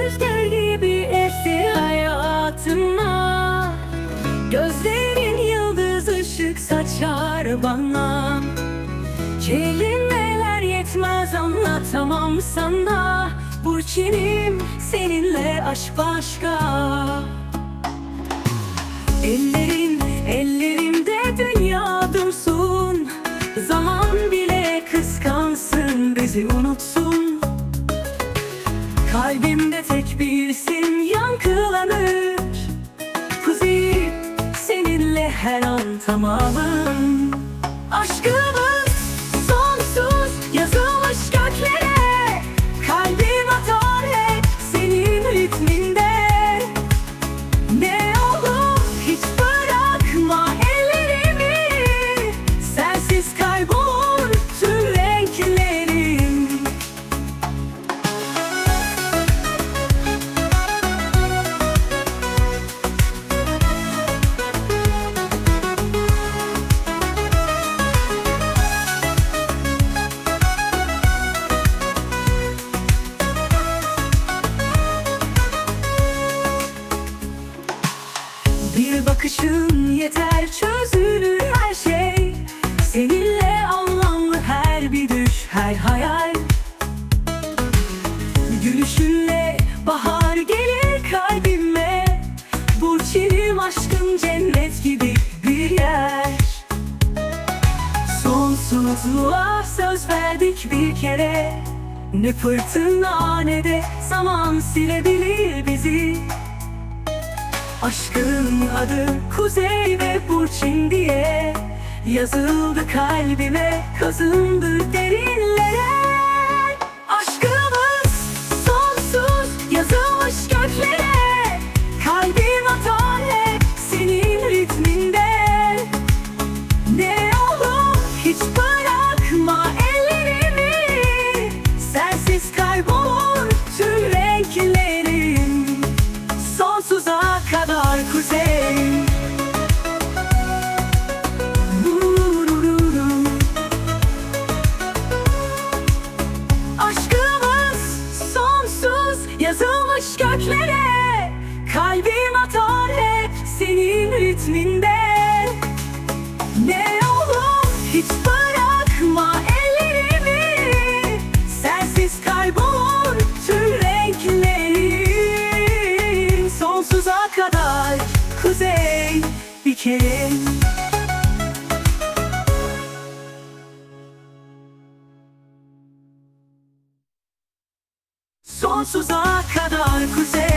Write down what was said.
Rüzgar gibi esti hayatıma Gözlerin yıldız ışık saçar bana. Kelimeler yetmez anlatamam sana. Burçinim seninle aşk başka. Ellerin ellerimde dünya dursun. Zaman bile kıskansın bizi unutsun Kalbimde tek birsin yankılanır. Kuzey seninle her an tamamım. Aşkımız bakışın yeter çözülür her şey. Seninle anlamlı her bir düş her hayal. Gülüşünle bahar gelir kalbime. Burçinim aşkın cennet gibi bir yer. Sonsuzluğa söz verdik bir kere. Ne fırtına ne de zaman silebilir bizi Aşkın adı Kuzey ve Burçin diye Yazıldı kalbime kazındı derinlere göklere Kalbim atar hep senin ritminde. Ne olur hiç bırakma ellerimi Sensiz kaybolur tüm renklerim. Sonsuza kadar kuzey bir kere Sonsuza kadar kuzey